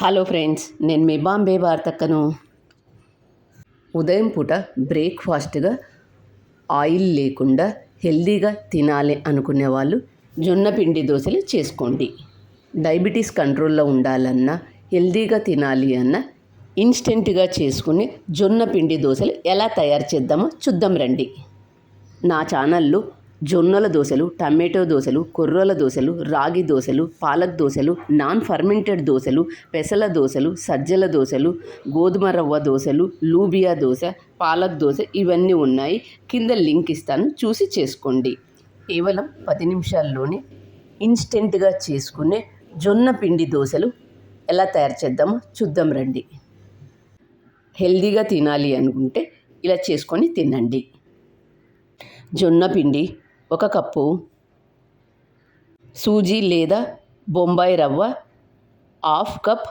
Hello friends నేను మీ బాంబే వార్తక్కను. ఉదయం పూట బ్రేక్ఫాస్ట్గా ఆయిల్ లేకుండా హెల్దీగా తినాలి అనుకునే వాళ్ళు జొన్న పిండి దోశలు చేసుకోండి. డయాబెటీస్ కంట్రోల్లో ఉండాలన్నా హెల్దీగా తినాలి అన్న ఇన్స్టెంట్గా చేసుకుని జొన్న పిండి దోశలు ఎలా తయారు చేద్దామో చూద్దాం రండి. నా ఛానల్లో జొన్నల దోశలు టమాటో దోశలు కొర్రల దోశలు రాగి దోశలు పాలక్ దోశలు నాన్ ఫర్మెంటెడ్ దోశలు పెసల దోశలు సజ్జల దోశలు గోధుమ రవ్వ దోశలు లూబియా దోశ పాలక్ దోశ ఇవన్నీ ఉన్నాయి. కింద లింక్ ఇస్తాను చూసి చేసుకోండి. కేవలం పది నిమిషాల్లోనే ఇన్స్టెంట్గా చేసుకునే జొన్న పిండి దోశలు ఎలా తయారు చేద్దామో చూద్దాం రండి. హెల్దీగా తినాలి అనుకుంటే ఇలా చేసుకొని తినండి. జొన్న పిండి ఒక కప్పు సూజీ లేదా బొంబాయి రవ్వ హాఫ్ కప్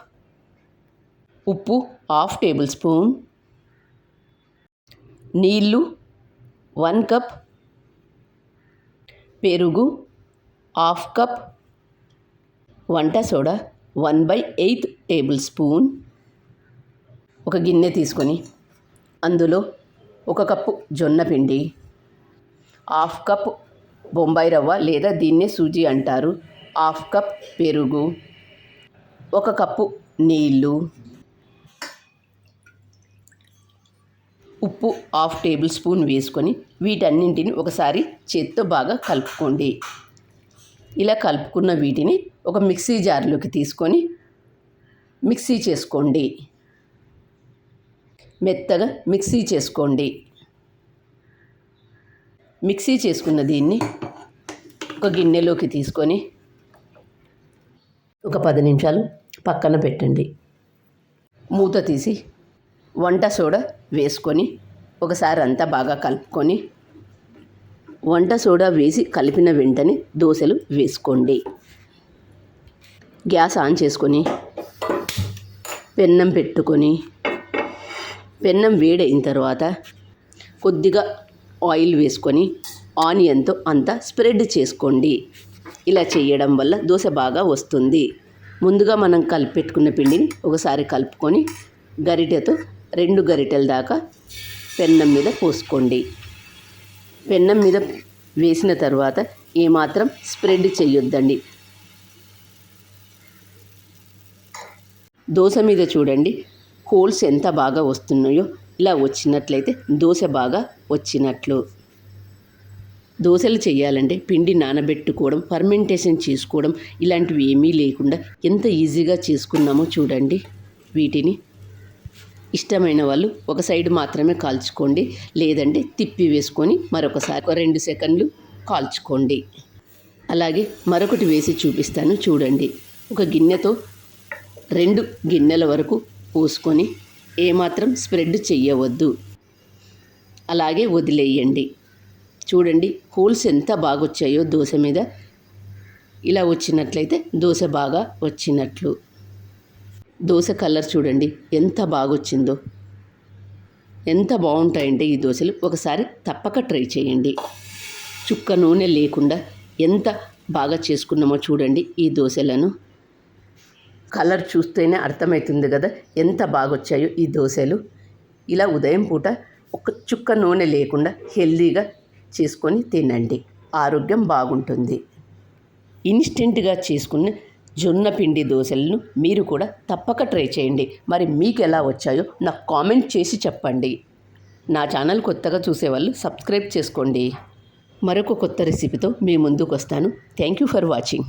ఉప్పు హాఫ్ టేబుల్ స్పూన్. నీళ్ళు వన్ కప్ పెరుగు హాఫ్ కప్ వంట soda one by eight tablespoon. ఒక గిన్నె తీసుకొని అందులో ఒక కప్పు జొన్న పిండి హాఫ్ కప్ బొంబాయి రవ్వ లేదా దీన్నే సూజీ అంటారు. హాఫ్ కప్ పెరుగు ఒక కప్పు నీళ్ళు ఉప్పు హాఫ్ టేబుల్ స్పూన్ వేసుకొని వీటన్నింటిని ఒకసారి చేత్తో బాగా కలుపుకోండి. ఇలా కలుపుకున్న వీటిని ఒక మిక్సీ జార్లోకి తీసుకొని మిక్సీ చేసుకోండి. మెత్తగా మిక్సీ చేసుకోండి. మిక్సీ చేసుకున్న దీన్ని ఒక గిన్నెలోకి తీసుకొని ఒక పది నిమిషాలు పక్కన పెట్టండి. మూత తీసి వంట సోడా వేసుకొని ఒకసారి అంతా బాగా కలుపుకొని వంట సోడా వేసి కలిపిన వెంటనే దోశలు వేసుకోండి. గ్యాస్ ఆన్ చేసుకొని పెన్నం పెట్టుకొని పెన్నం వేడైన తర్వాత కొద్దిగా ఆయిల్ వేసుకొని ఆనియన్తో అంతా స్ప్రెడ్ చేసుకోండి. ఇలా చేయడం వల్ల దోశ బాగా వస్తుంది. ముందుగా మనం కలిపెట్టుకున్న పిండిని ఒకసారి కలుపుకొని గరిటెతో రెండు గరిటెల దాకా పెన్నం మీద పోసుకోండి. పెన్నం మీద వేసిన తర్వాత ఏమాత్రం స్ప్రెడ్ చేయొద్దండి. దోశ మీద చూడండి హోల్స్ ఎంత బాగా వస్తున్నాయో. ఇలా వచ్చినట్లయితే దోశ బాగా వచ్చినట్లు. దోశలు చేయాలంటే పిండి నానబెట్టుకోవడం ఫర్మెంటేషన్ చేసుకోవడం ఇలాంటివి ఏమీ లేకుండా ఎంత ఈజీగా చేసుకున్నామో చూడండి వీటిని. ఇష్టమైన వాళ్ళు ఒక సైడ్ మాత్రమే కాల్చుకోండి లేదంటే తిప్పి వేసుకొని మరొకసారి ఒక రెండు సెకండ్లు కాల్చుకోండి. అలాగే మరొకటి వేసి చూపిస్తాను చూడండి. ఒక గిన్నెతో రెండు గిన్నెల వరకు పోసుకొని ఏమాత్రం స్ప్రెడ్ చెయ్యవద్దు. అలాగే వదిలేయండి. చూడండి హోల్స్ ఎంత బాగా వచ్చాయో దోశ మీద. ఇలా వచ్చినట్లయితే దోశ బాగా వచ్చినట్లు. దోశ కలర్ చూడండి ఎంత బాగొచ్చిందో. ఎంత బాగుంటాయంటే ఈ దోశలు. ఒకసారి తప్పక ట్రై చేయండి. చుక్క నూనె లేకుండా ఎంత బాగా చేసుకున్నామో చూడండి ఈ దోశలను. కలర్ చూస్తేనే అర్థమవుతుంది కదా ఎంత బాగొచ్చాయో ఈ దోశలు. ఇలా ఉదయం పూట ఒక చుక్క నూనె లేకుండా హెల్దీగా చేసుకొని తినండి. ఆరోగ్యం బాగుంటుంది. ఇన్స్టెంట్గా చేసుకున్న జొన్న పిండి దోశలను మీరు కూడా తప్పక ట్రై చేయండి. మరి మీకు ఎలా వచ్చాయో నాకు కామెంట్ చేసి చెప్పండి. నా ఛానల్ కొత్తగా చూసేవాళ్ళు సబ్స్క్రైబ్ చేసుకోండి. మరొక కొత్త రెసిపీతో మీ ముందుకు వస్తాను థ్యాంక్ యూ ఫర్ వాచింగ్.